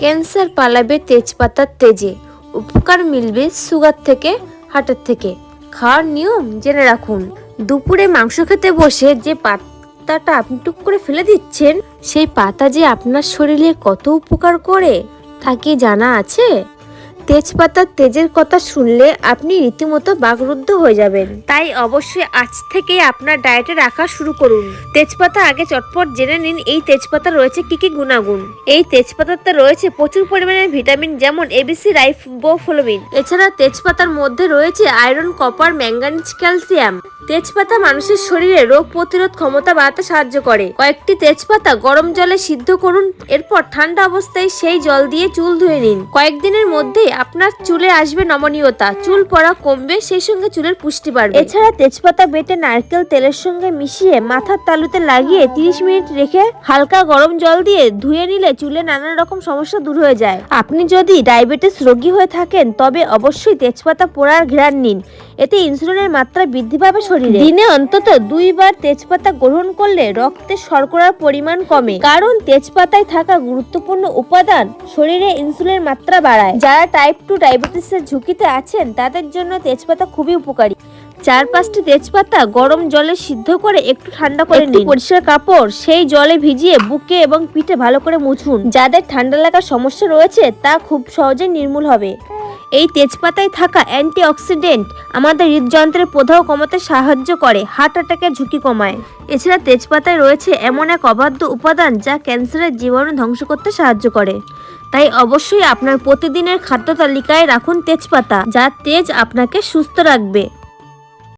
Cancer পালাবে তেজপাতার তেজে। উপকার মিলবে সুগার থেকে হার্টের থেকে। খাওয়ার নিয়ম জেনে রাখুন। দুপুরে মাংস খেতে বসে যে পাতাটা আপনি টুক করে ফেলে দিচ্ছেন, সেই পাতা যে আপনার শরীরে কত উপকার করে, তা কি জানা আছে? তেজপাতার তেজের কথা শুনলে আপনি রীতিমতো বাগরুদ্ধ হয়ে যাবেন। তাই অবশ্যই আজ থেকে আপনার ডায়েটে রাখা শুরু করুন। তেজপাতা আগে চটপট জেনে নিন, এই তেজপাতা রয়েছে কি কি গুণাগুণ? এই তেজপাতাতে রয়েছে প্রচুর পরিমাণে ভিটামিন যেমন এবিসি রাইফ রাইবোফ্লোবিন এছাড়া তেজপাতার মধ্যে রয়েছে আয়রন, কপার ম্যাঙ্গানিজ ক্যালসিয়াম। তেজপাতা মানুষের শরীরে রোগ প্রতিরোধ ক্ষমতা বাড়াতে সাহায্য করে। কয়েকটি তেজপাতা গরম জলে সিদ্ধ করুন, এরপর ঠান্ডা অবস্থায় সেই জল দিয়ে চুল ধুয়ে নিন। কয়েকদিনের মধ্যেই আপনার চুলে আসবে নমনীয়তা, চুল পড়া কমবে, সেই সঙ্গে চুলের পুষ্টি বাড়বে। এছাড়া তেজপাতা বেটে নারকেল তেলের সঙ্গে মিশিয়ে মাথার তালুতে লাগিয়ে 30 মিনিট রেখে হালকা গরম জল দিয়ে ধুয়ে নিলে চুলে নানা রকম সমস্যা দূর হয়ে যায়। আপনি যদি ডায়াবেটিস রোগী হয়ে থাকেন, তবে অবশ্যই তেজপাতা পোড়ার ঘ্রাণ নিন। এতে ইনসুলিনের মাত্রা বৃদ্ধি পাবে শরীরে। দিনে অন্তত দুইবার তেজপাতা গ্রহণ করলে রক্তে শর্করার পরিমাণ কমে কারণ তেজপাতায় থাকা গুরুত্বপূর্ণ উপাদান শরীরে ইনসুলিনের মাত্রা বাড়ায়। যারা টাইপ টু ডায়াবেটিসের ঝুঁকিতে আছেন তাদের জন্য তেজপাতা খুবই উপকারী। চার পাঁচটি তেজপাতা গরম জলে সিদ্ধ করে একটু ঠান্ডা করে নিন। পরিষ্কার কাপড় সেই জলে ভিজিয়ে বুকে এবং পিঠে ভালো করে মুছুন। যাদের ঠান্ডা লাগার সমস্যা রয়েছে তা খুব সহজে নির্মূল হবে। এই তেজপাতায় থাকা অ্যান্টিঅক্সিডেন্ট আমাদের হৃদযন্ত্রের প্রদাহ কমাতে সাহায্য করে, হার্ট অ্যাটাকের ঝুঁকি কমায়। এছাড়া তেজপাতায় রয়েছে এমন এক অবাধ্য উপাদান যা ক্যান্সারের জীবাণু ধ্বংস করতে সাহায্য করে। তাই অবশ্যই আপনার প্রতিদিনের খাদ্য তালিকায় রাখুন তেজপাতা, যা তেজ আপনাকে সুস্থ রাখবে।